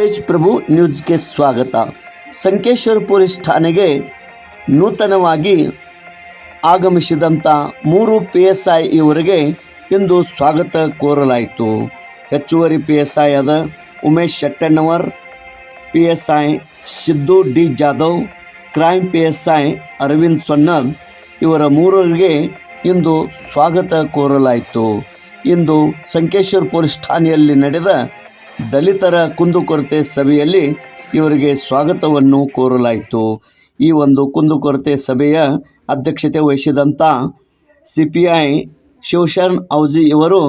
ತೇಜ್ ಪ್ರಭು ನ್ಯೂಸ್ಗೆ ಸ್ವಾಗತ. ಸಂಕೇಶ್ವರ ಪೊಲೀಸ್ ಠಾಣೆಗೆ ನೂತನವಾಗಿ ಆಗಮಿಸಿದಂಥ ಮೂರು ಪಿ ಎಸ್ ಐ ಇವರಿಗೆ ಇಂದು ಸ್ವಾಗತ ಕೋರಲಾಯಿತು. ಹೆಚ್ಚುವರಿ ಪಿ ಎಸ್ ಐ ಆದ Umesh Shettannavar P S I Siddu D Jadhav crime P S I Arvind Sonnad ಇವರ ಮೂರರಿಗೆ ಇಂದು ಸ್ವಾಗತ ಕೋರಲಾಯಿತು. ಇಂದು ಸಂಕೇಶ್ವರ ಪೊಲೀಸ್ ಠಾಣೆಯಲ್ಲಿ ನಡೆದ ದಲಿತರ ಕುಂದುಕೊರತೆ ಸಭೆಯಲ್ಲಿ ಇವರಿಗೆ ಸ್ವಾಗತವನ್ನು ಕೋರಲಾಯಿತು. ಈ ಒಂದು ಕುಂದುಕೊರತೆ ಸಭೆಯ ಅಧ್ಯಕ್ಷತೆ ವಹಿಸಿದಂಥ C P I Shivsharan Auji ಇವರು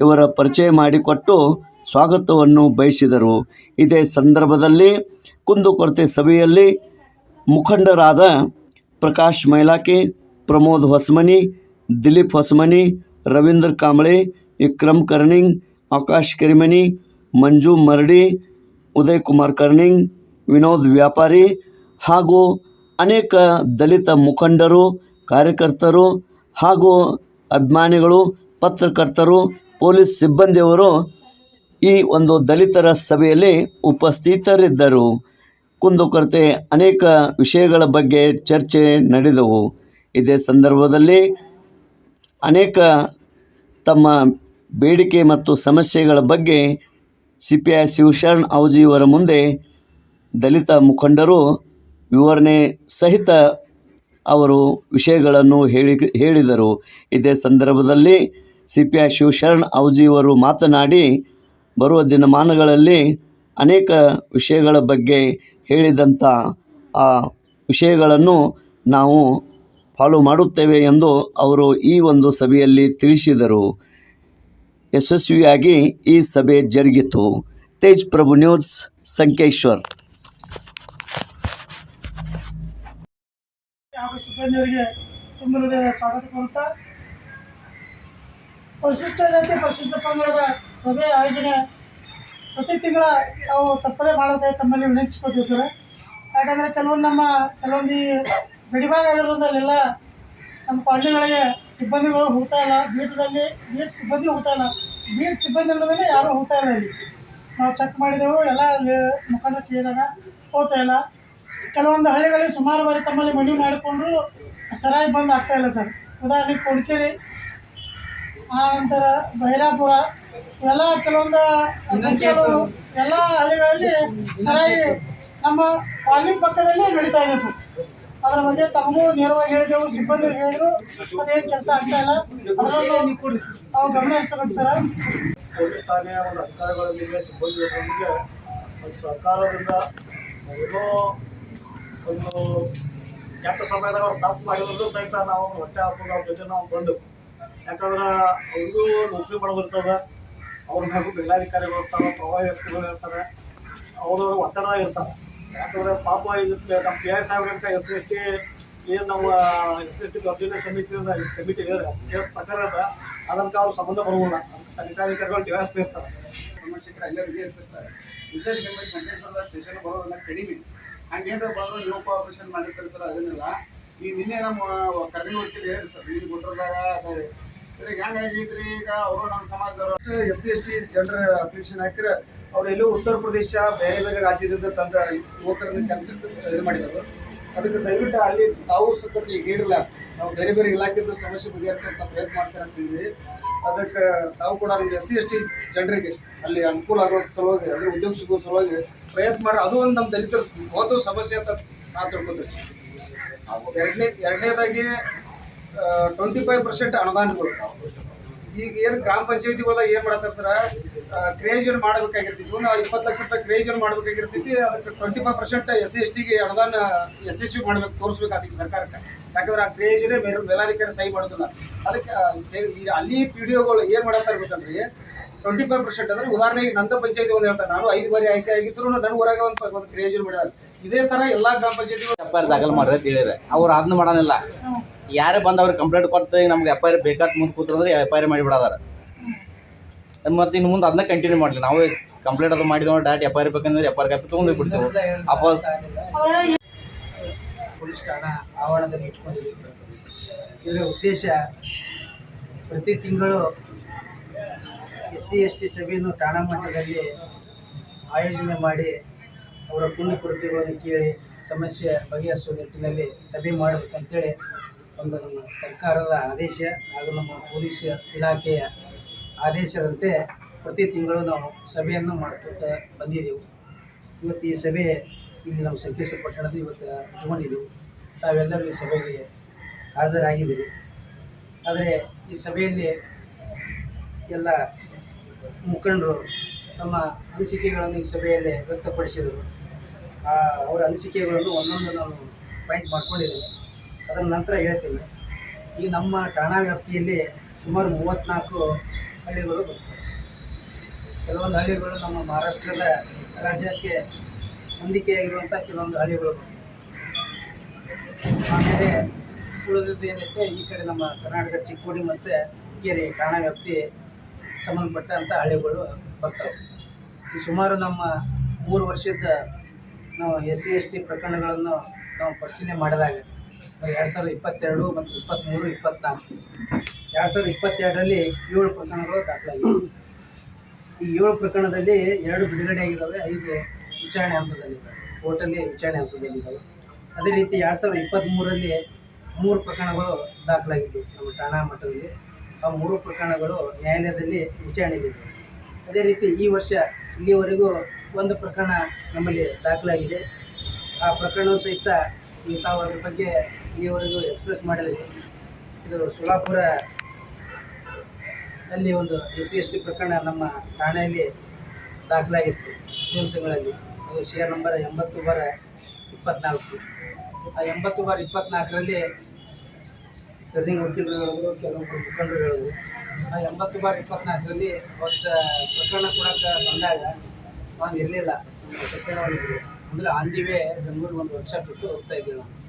ಇವರ ಪರಿಚಯ ಮಾಡಿಕೊಟ್ಟು ಸ್ವಾಗತವನ್ನು ಬಯಸಿದರು. ಇದೇ ಸಂದರ್ಭದಲ್ಲಿ ಕುಂದುಕೊರತೆ ಸಭೆಯಲ್ಲಿ ಮುಖಂಡರಾದ ಪ್ರಕಾಶ್ ಮೈಲಾಕಿ, ಪ್ರಮೋದ್ ಹೊಸಮನಿ, ದಿಲೀಪ್ ಹೊಸಮನಿ, ರವೀಂದ್ರ ಕಾಂಬಳೆ ವಿಕ್ರಮ್ ಕರ್ಣಿಂಗ್, ಆಕಾಶ್ ಕರಿಮನಿ ಮಂಜು ಮರಡಿ ಉದಯ್ ಕುಮಾರ್ ಕರ್ನಿಂಗ್ ವಿನೋದ್ ವ್ಯಾಪಾರಿ ಹಾಗೂ ಅನೇಕ ದಲಿತ ಮುಖಂಡರು, ಕಾರ್ಯಕರ್ತರು ಹಾಗೂ ಅಭಿಮಾನಿಗಳು, ಪತ್ರಕರ್ತರು, ಪೊಲೀಸ್ ಸಿಬ್ಬಂದಿಯವರು ಈ ಒಂದು ದಲಿತರ ಸಭೆಯಲ್ಲಿ ಉಪಸ್ಥಿತರಿದ್ದರು. ಕುಂದುಕೊರತೆ ಅನೇಕ ವಿಷಯಗಳ ಬಗ್ಗೆ ಚರ್ಚೆ ನಡೆದವು. ಇದೇ ಸಂದರ್ಭದಲ್ಲಿ ಅನೇಕ ತಮ್ಮ ಬೇಡಿಕೆ ಮತ್ತು ಸಮಸ್ಯೆಗಳ ಬಗ್ಗೆ ಸಿ ಪಿ ಐ ಶಿವಶರಣ್ ಔಜಿಯವರ ಮುಂದೆ ದಲಿತ ಮುಖಂಡರು ವಿವರಣೆ ಸಹಿತ ಅವರು ವಿಷಯಗಳನ್ನು ಹೇಳಿ, ಹೇಳಿದರು. ಇದೇ ಸಂದರ್ಭದಲ್ಲಿ ಸಿ ಪಿ ಐ ಶಿವಶರಣ್ ಔಜಿಯವರು ಮಾತನಾಡಿ, ಬರುವ ದಿನಮಾನಗಳಲ್ಲಿ ಅನೇಕ ವಿಷಯಗಳ ಬಗ್ಗೆ ಹೇಳಿದಂಥ ಆ ವಿಷಯಗಳನ್ನು ನಾವು ಫಾಲೋ ಮಾಡುತ್ತೇವೆ ಎಂದು ಅವರು ಈ ಒಂದು ಸಭೆಯಲ್ಲಿ ತಿಳಿಸಿದರು. ಯಶಸ್ವಿಯಾಗಿ ಈ ಸಭೆ ಜರುಗಿತು. ತೇಜ್ ಪ್ರಭು ನ್ಯೂಸ್, ಸಂಕೇಶ್ವರ್. ಪರಿಶಿಷ್ಟ ಜಾತಿ, ಪರಿಶಿಷ್ಟ ಪಂಗಡದ ಸಭೆ ಆಯೋಜನೆ ಪ್ರತಿ ತಿಂಗಳ ನಾವು ತಪ್ಪದೇ ಮಾಡೋದೇ ತಮ್ಮಲ್ಲಿ ವಿನಂತಿಸ್ಕೊತೀವಿ ಸರ್. ಯಾಕಂದರೆ ಕೆಲವೊಂದು ನಮ್ಮ, ಕೆಲವೊಂದು ಗಡಿಭಾಗ ಆಗಿರೋದ್ರಲ್ಲೆಲ್ಲ ನಮ್ಮ ಕಾಲೇಜುಗಳಿಗೆ ಸಿಬ್ಬಂದಿಗಳು ಹೋಗ್ತಾ ಇಲ್ಲ. ಬೀಟ್ದಲ್ಲಿ ಬೀಟ್ ಸಿಬ್ಬಂದಿ ಹೋಗ್ತಾ ಇಲ್ಲ. ಬೀಟ್ ಸಿಬ್ಬಂದಿ ಇಲ್ಲದೇ ಯಾರೂ ಹೋಗ್ತಾ ಇಲ್ಲ ಇಲ್ಲಿ. ನಾವು ಚೆಕ್ ಮಾಡಿದೆವು, ಎಲ್ಲ ಮುಖಂಡ ಕೇಳಿದಾಗ ಹೋಗ್ತಾ ಇಲ್ಲ. ಕೆಲವೊಂದು ಹಳ್ಳಿಗಳಲ್ಲಿ ಸುಮಾರು ಬಾರಿ ತಮ್ಮಲ್ಲಿ ಮನವಿ ಮಾಡಿಕೊಂಡು ಸರಾಯಿ ಬಂದ್ ಆಗ್ತಾ ಇಲ್ಲ ಸರ್. ಉದಾಹರಣೆಗೆ ಕೊಡ್ಕೇರಿ, ಆ ನಂತರ ಬೈರಾಪುರ ಎಲ್ಲ ಕೆಲವೊಂದು ಎಲ್ಲ ಹಳ್ಳಿಗಳಲ್ಲಿ ಸರಾಯಿ ನಮ್ಮ ಕಾಲನಿ ಪಕ್ಕದಲ್ಲಿ ನಡೀತಾ ಇದೆ ಸರ್. ಅದರ ಬಗ್ಗೆ ತಮಗೂ ನೇರವಾಗಿ ಹೇಳಿದೆವು ಸಿಬ್ಬಂದಿರು ಹೇಳಿದ್ರು, ಅದೇನು ಕೆಲಸ ಆಗ್ತಾ ಇಲ್ಲ. ತಾವು ಗಮನ ಹರಿಸಬೇಕು ಸರ್. ಒಂದು ಸರ್ಕಾರದಿಂದ ಏನೋ ಒಂದು ಕೆಟ್ಟ ಸಮಯದಾಗ ಅವ್ರು ತಪ್ಪು ಮಾಡಿದ್ರು ಸಹಿತ ನಾವು ಹೊಟ್ಟೆ ಹಾಕೋದು ಅವ್ರ ಜೊತೆ ನಾವು ಬಂದು ಯಾಕಂದ್ರೆ ಅವ್ರಿಗೂ ನೌಕರಿ ಮಾಡೋದಿರ್ತದೆ. ಅವ್ರ ಮ್ಯಾಗೂ ಜಿಲ್ಲಾಧಿಕಾರಿಗಳು ಇರ್ತಾರೆ, ಪ್ರವಾಹ ವ್ಯಕ್ತಿಗಳು ಇರ್ತಾರೆ. ಅವರು ಒತ್ತಡ ಇರ್ತಾರೆ. ಯಾಕಂದ್ರೆ ಪಾಪ ಇದು ನಮ್ಮ ಪಿ ಎಸ್ ಸಾಹೇಬ್ರಂತ ಎಸ್ ಎಸ್ ಟಿ ಏನು ನಾವು ಎಸ್ ಎಸ್ ಟಿ ಅಧ್ಯಯನ ಸಮಿತಿ ಕಮಿಟಿ ಇದೆ ಕೇಸ್ ಪ್ರಕಾರ ಅದ ಅದಕ್ಕೆ ಅವ್ರು ಸಂಬಂಧ ಬರುವುದಿಲ್ಲ ತನಿಖಾಧಿಕಾರಿಗಳು ಡಿವೈಸ್ ಇರ್ತಾರೆ. ಸಂರಕ್ಷಕರು ಎಲ್ಲ ವಿಜಯಿಸಿರ್ತಾರೆ ವಿಶೇಷ ನಿಮ್ಮಲ್ಲಿ ಸಂಕೇಶ್ವರದ ಸ್ಟೇಷನ್ ಬರೋದನ್ನ ಕಡಿಮೆ. ಹಂಗೇನ್ರ ಬಂದ್ರು ನೀವು ಆಪರೇಷನ್ ಮಾಡಿರ್ತಾರೆ ಸರ್ ಅದನ್ನೆಲ್ಲ. ಈ ನಿನ್ನೆ ನಮ್ಮ ಕರ್ನಿ ಹೋಗ್ತೀರಿ ಹೇಳಿ ಸರ್ ಗುಡ್ರದಾಗ ಅದೇ. ಸರ್ ಈಗ ಹೆಂಗಾಗೈತ್ರಿ ಈಗ ಅವರು ನಮ್ಮ ಸಮಾಜದವರು. ಎಸ್ ಸಿ ಎಸ್ ಟಿ ಜನರ ಅಪ್ಲಿಕೇಶನ್ ಹಾಕಿದ್ರೆ ಅವ್ರು ಎಲ್ಲೋ ಉತ್ತರ ಪ್ರದೇಶ, ಬೇರೆ ಬೇರೆ ರಾಜ್ಯದಿಂದ ತಂದ ಯುವಕರನ್ನ ಕೆಲಸಕ್ಕೆ ಇದು ಮಾಡಿದರು ಅದಕ್ಕೆ ದಯವಿಟ್ಟು ಅಲ್ಲಿ ತಾವು ಸ್ವಲ್ಪ ಹೇಳಿಲ್ಲ, ನಾವು ಬೇರೆ ಬೇರೆ ಇಲಾಖೆದು ಸಮಸ್ಯೆ ಬಗೆಹರಿಸಂತ ಪ್ರಯತ್ನ ಮಾಡ್ತಾರೆ ಅಂತ ಹೇಳಿದ್ವಿ. ಅದಕ್ಕೆ ತಾವು ಕೂಡ ನಮ್ಗೆ ಎಸ್ ಸಿ ಎಸ್ ಟಿ ಜನರಿಗೆ ಅಲ್ಲಿ ಅನುಕೂಲ ಆಗೋ ಸಲುವಾಗಿ, ಅಂದ್ರೆ ಉದ್ಯೋಗ ಸಿಗೋ ಸಲುವಾಗಿ ಪ್ರಯತ್ನ ಮಾಡಿ, ಅದು ಒಂದು ನಮ್ಮ ದಲಿತರ ಓದೋ ಸಮಸ್ಯೆ ಅಂತ ನಾವು ತಿಳ್ಕೊತೀವಿ. ಎರಡನೇ, ಎರಡನೇದಾಗಿ ಟ್ವೆಂಟಿ ಫೈವ್ ಪರ್ಸೆಂಟ್ ಅನುದಾನಗಳು. ಈಗ ಏನು ಗ್ರಾಮ ಪಂಚಾಯತಿಗಳದಾಗ ಏನು ಮಾಡ್ತಾರೆ ಸರ್ ಕ್ರೇಜನ್ ಮಾಡಬೇಕಾಗಿರ್ತೈತಿ? ಇವನು ಇಪ್ಪತ್ತು ಲಕ್ಷ ರೂಪಾಯಿ ಕ್ರೇಜನ್ ಮಾಡಬೇಕಾಗಿರ್ತೈತಿ? ಅದಕ್ಕೆ twenty five percent S C S ಟಿಗೆ ಅನುದಾನ ಎಸ್ ಎಸ್ ಯು ಮಾಡ್ಬೇಕು, ತೋರಿಸ್ಬೇಕಾಗ್ತೈತಿ ಸರ್ಕಾರಕ್ಕೆ. ಯಾಕಂದ್ರೆ ಆ ಕ್ರೇಜನೇ ಮೇಲ್ ಮೇಲಾಧಿಕಾರಿ ಸಹಿ ಮಾಡೋದಿಲ್ಲ. ಅದಕ್ಕೆ ಅಲ್ಲಿ ಪಿ ಡಿ ಒಗಳು ಏನು ಮಾಡತ್ತಾರೆ ಗೊತ್ತಂದ್ರಿ ಟ್ವೆಂಟಿ ಫೈವ್ ಪರ್ಸೆಂಟ್ ಅಂದ್ರೆ ಉದಾಹರಣೆಗೆ ನಂದ ಪಂಚಾಯತಿ ಒಂದು ಹೇಳ್ತಾರೆ, ನಾನು ಐದು ಬಾರಿ ಆಯ್ಕೆ ಆಗಿದ್ರು ನನ್ನ ಊರಾಗ ಒಂದು ಒಂದು ಕ್ರೇಜನ್ ಮಾಡ್ಯಾರ. ಇದೇ ತರ ಎಲ್ಲಾ ಗ್ರಾಮ ಪಂಚಾಯತಿ ದಾಖಲು ಮಾಡಿದ್ರೆ ತಿಳಿದ್ರೆ ಅವ್ರು ಅದನ್ನ ಮಾಡೋದಿಲ್ಲ ಯಾರೇ ಬಂದು ಅವ್ರಿಗೆ ಕಂಪ್ಲೇಂಟ್ ಕೊಡ್ತಾರೆ ನಮ್ಗೆ ಎಫ್ ಐ ಆರ್ ಬೇಕಾದ ಮುಂದೆ ಕೂತ್ರಂದ್ರೆ ಎಫ್ ಐ ಆರ್ ಮಾಡಿಬಿಡೋದಾರ. ಮತ್ತೆ ಇನ್ನು ಮುಂದೆ ಅದನ್ನ ಕಂಟಿನ್ಯೂ ಮಾಡಲಿ. ನಾವು ಕಂಪ್ಲೇಂಟ್ ಅದು ಮಾಡಿದ್ವಿ ಡಾಟ್ ಎಫ್ ಐ ಆರ್ ಬೇಕಂದ್ರೆ ಎಫ್ ಆರ್ ಕಾಪಿ ತೊಗೊಂಡು ಬಿಡ್ತೀವಿ. ಅಪ್ಪ ಪೊಲೀಸ್ ಠಾಣಾ ಆವರಣದಲ್ಲಿ ಇಟ್ಕೊಂಡಿದ್ದೀವಿ. ಇದರ ಉದ್ದೇಶ ಪ್ರತಿ ತಿಂಗಳು ಎಸ್ ಸಿ, ಎಸ್ ಟಿ ಸಭೆಯನ್ನು ಠಾಣಾ ಮಟ್ಟದಲ್ಲಿ ಆಯೋಜನೆ ಮಾಡಿ ಅವರ ಕುಂದುಕೊರತೆಗಳನ್ನು ಕೇಳಿ ಸಮಸ್ಯೆ ಬಗೆಹರಿಸುವ ನಿಟ್ಟಿನಲ್ಲಿ ಸಭೆ ಮಾಡಬೇಕಂತೇಳಿ ಒಂದು ನಮ್ಮ ಸರ್ಕಾರದ ಆದೇಶ ಹಾಗೂ ನಮ್ಮ ಪೊಲೀಸ್ ಇಲಾಖೆಯ ಆದೇಶದಂತೆ ಪ್ರತಿ ತಿಂಗಳು ನಾವು ಸಭೆಯನ್ನು ಮಾಡ್ತಾ ಬಂದಿದ್ದೆವು ಇವತ್ತು ಈ ಸಭೆ ಇಲ್ಲಿ ನಾವು ಸಂಕೇಶ್ವರ ಪಟ್ಟಣದ ಇವತ್ತು ಇಟ್ಕೊಂಡಿದ್ದೆವು ತಾವೆಲ್ಲರೂ ಈ ಸಭೆಗೆ ಹಾಜರಾಗಿದ್ದೀವಿ ಆದರೆ ಈ ಸಭೆಯಲ್ಲಿ ಎಲ್ಲ ಮುಖಂಡರು ತಮ್ಮ ಅನಿಸಿಕೆಗಳನ್ನು ಈ ಸಭೆಯಲ್ಲಿ ವ್ಯಕ್ತಪಡಿಸಿದರು. ಅವರ ಅನಿಸಿಕೆಗಳನ್ನು ಒಂದೊಂದು ನಾವು ಪಾಯಿಂಟ್ ಮಾಡ್ಕೊಂಡಿದ್ದೇವೆ. ಅದರ ನಂತರ ಹೇಳ್ತೀನಿ. ಈ ನಮ್ಮ ಠಾಣಾ ವ್ಯಾಪ್ತಿಯಲ್ಲಿ ಸುಮಾರು ಮೂವತ್ತ್ನಾಲ್ಕು ಹಳ್ಳಿಗಳು ಕೆಲವೊಂದು ಹಳ್ಳಿಗಳು ನಮ್ಮ ಮಹಾರಾಷ್ಟ್ರದ ರಾಜ್ಯಕ್ಕೆ ಹೊಂದಿಕೆಯಾಗಿರುವಂಥ ಕೆಲವೊಂದು ಹಳ್ಳಿಗಳು ಆಮೇಲೆ ಉಳಿದದ್ದು ಏನೈತೆ, ಈ ಕಡೆ ನಮ್ಮ ಕರ್ನಾಟಕ ಚಿಕ್ಕೋಡಿ ಮತ್ತು ಕೇರಿ ಠಾಣಾ ವ್ಯಾಪ್ತಿ ಸಂಬಂಧಪಟ್ಟಂಥ ಹಳ್ಳಿಗಳು ಬರ್ತವೆ. ಈ ಸುಮಾರು ನಮ್ಮ ಮೂರು ವರ್ಷದ ನಾವು ಎಸ್ ಸಿ ಎಸ್ ಟಿ ಪ್ರಕರಣಗಳನ್ನು ನಾವು ಪರಿಶೀಲನೆ ಮಾಡಿದಾಗ ಎರಡು ಸಾವಿರದ ಇಪ್ಪತ್ತೆರಡು ಮತ್ತು ಇಪ್ಪತ್ತ್ಮೂರು, ಇಪ್ಪತ್ತ್ನಾಲ್ಕು. ಎರಡು ಸಾವಿರದ ಇಪ್ಪತ್ತೆರಡರಲ್ಲಿ ಏಳು ಪ್ರಕರಣಗಳು ದಾಖಲಾಗಿವೆ. ಈ ಏಳು ಪ್ರಕರಣದಲ್ಲಿ ಎರಡು ಬಿಡುಗಡೆ ಆಗಿದ್ದಾವೆ, ಐದು ವಿಚಾರಣೆ ಹಂತದಲ್ಲಿದ್ದಾವೆ. ಕೋರ್ಟಲ್ಲಿ ವಿಚಾರಣೆ ಹಂತದಲ್ಲಿದ್ದಾವೆ. ಅದೇ ರೀತಿ ಎರಡು ಸಾವಿರದ ಇಪ್ಪತ್ತ್ಮೂರರಲ್ಲಿ ಮೂರು ಪ್ರಕರಣಗಳು ದಾಖಲಾಗಿದ್ದವು ನಮ್ಮ ಠಾಣಾ ಮಟ್ಟದಲ್ಲಿ. ಆ ಮೂರು ಪ್ರಕರಣಗಳು ನ್ಯಾಯಾಲಯದಲ್ಲಿ ವಿಚಾರಣೆಗಿದ್ದವು ಅದೇ ರೀತಿ ಈ ವರ್ಷ ಇಲ್ಲಿವರೆಗೂ ಒಂದು ಪ್ರಕರಣ ನಮ್ಮಲ್ಲಿ ದಾಖಲಾಗಿದೆ. ಆ ಪ್ರಕರಣವು ಸಹಿತ ತಾವು ಅದ್ರ ಬಗ್ಗೆ ಈವರೆಗೂ ಎಕ್ಸ್ಪ್ರೆಸ್ ಮಾಡಿದ್ರಿ. ಇದು ಸೋಲಾಪುರ ಅಲ್ಲಿ ಒಂದು ಎಸ್ ಸಿ ಎಸ್ ಟಿ ಪ್ರಕರಣ ನಮ್ಮ ಠಾಣೆಯಲ್ಲಿ ದಾಖಲಾಗಿತ್ತು ಜೂನ್ ತಿಂಗಳಲ್ಲಿ. ಅದು ಶೇರ್ ನಂಬರ್ ಎಂಬತ್ತು ಬಾರ ಇಪ್ಪತ್ನಾಲ್ಕು. ಆ ಎಂಬತ್ತು ಬಾರ ಇಪ್ಪತ್ನಾಲ್ಕರಲ್ಲಿ ರನ್ನಿಂಗ್ ವಕೀಲರು ಹೇಳಿದ್ರು ಕೆಲವೊಬ್ಬರು ಮುಖಂಡರು ಹೇಳಿದ್ರು ಆ ಎಂಬತ್ತು ಬಾರ ಇಪ್ಪತ್ನಾಲ್ಕರಲ್ಲಿ ಅವತ್ತು ಪ್ರಕರಣ ಕೊಡೋಕೆ ಬಂದಾಗ ನಾನು ಇರಲಿಲ್ಲ. ಸತ್ಯನವರಿದ್ರು ಅಂದರೆ ಆನ್ ದಿ ಬೆಂಗಳೂರಿಗೆ ಒಂದು ವರ್ಕ್ಶಾಪ್ ಇಟ್ಟು ಹೋಗ್ತಾ ಇದ್ದೀವಿ ನಾವು.